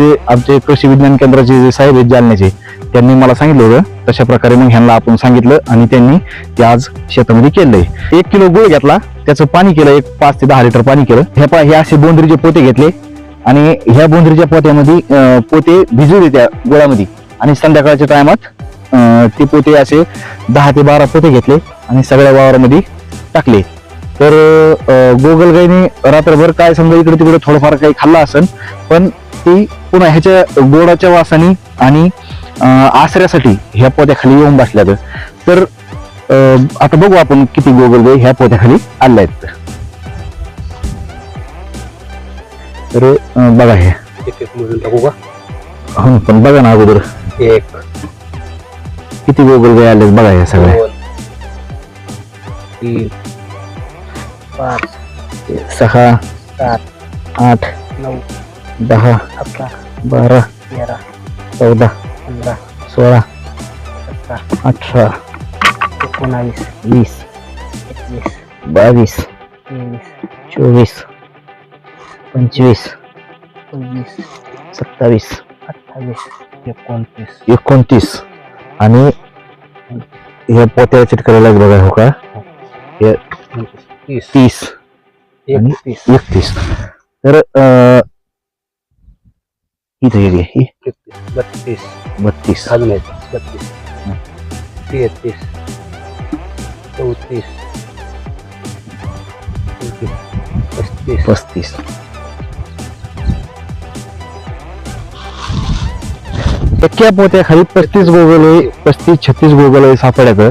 ते आमचे कृषी विज्ञान केंद्राचे जे साहेब आहेत जालन्याचे त्यांनी मला सांगितलं होतं. तशा प्रकारे मग ह्यांना आपण सांगितलं आणि त्यांनी ते आज शेतामध्ये केलंय. एक किलो गुळ घेतला त्याचं पाणी केलं एक पाच ते दहा लिटर पाणी केलं. हे पा हे असे बोंदरीचे पोते घेतले आणि ह्या बोंदरीच्या पोत्यामध्ये पोते भिजू त्या गुळामध्ये. आणि संध्याकाळच्या टायमात ते पोते असे दहा ते बारा पोते घेतले आणि सगळ्या वावरामध्ये टाकले. तर गोगलगाईने रात्रभर काय समजा इकडे तिकडे थोडंफार काही खाल्लं असेल पण ती पुन्हा ह्याच्या गोडाच्या वासाने आणि आसऱ्यासाठी ह्या पोत्याखाली येऊन बसल्या तर आता बघू आपण किती गोगलगाई ह्या पोत्याखाली आल्या आहेत. तर बघा हे. टाकू का? हो पण बघा ना अगोदर. एक. किती गोगलगाई आल्यात बघा ह्या सगळ्या. दोन. तीन. पाच. सहा. सात. आठ. नऊ. दहा अकरा बारा तेरा चौदा पंधरा सोळा सतरा अठरा एकोणावीस वीस एकवीस बावीस तेवीस चोवीस पंचवीस सव्वीस सत्तावीस अठ्ठावीस एकोणतीस एकोणतीस आणि हे पोत्याला चिटकलेला बघा हो का हे तीस तीस आणि एकतीस एकतीस तर अं, इथे इथे ही. एकतीस बत्तीस. बत्तीस. अजून एक बत्तीस. तेहतीस. चौतीस. पस्तीस. पस्तीस. एक्या पोत्याखाली पस्तीस गोगल पस्तीस छत्तीस गोगल सापड्याचं.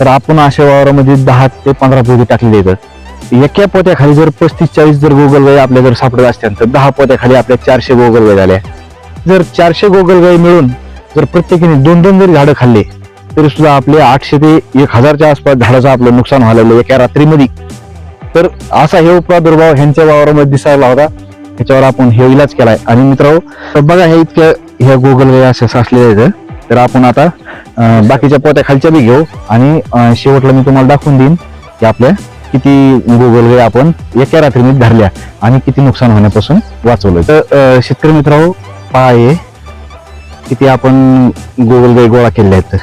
तर आपण अशा वावरामध्ये दहा ते पंधरा पोती टाकलेली आहेत. एका पोत्याखाली जर पस्तीस चाळीस जर गोगलगाई आपल्या जर सापडत असत्या तर दहा पोत्याखाली आपल्या चारशे गोगलगाई झाल्या. जर चारशे गोगलगाई मिळून जर प्रत्येकीने दोन दोन जरी झाडं खाल्ले तरी सुद्धा आपले आठशे ते एक हजारच्या आसपास झाडाचं आपलं नुकसान व्हायला लागलं एका रात्रीमध्ये. तर असा हे प्रादुर्भाव ह्यांच्या वावरामध्ये दिसायला होता. ह्याच्यावर आपण हे इलाज केलाय. आणि मित्र बघा हे इतक्या ह्या गोगलगाई अशा साचलेल्या आहेत. तर आपण आता बाकीच्या पोत्या खालच्या बी घेऊ. आणि शेवटला मी तुम्हाला दाखवून देईन की आपल्या किती गोगलगाई आपण एका रात्रीमध्ये धरल्या आणि किती नुकसान होण्यापासून वाचवलं तर शेतकरी मित्र पहा हे किती आपण गुगल गोळा केले आहेत.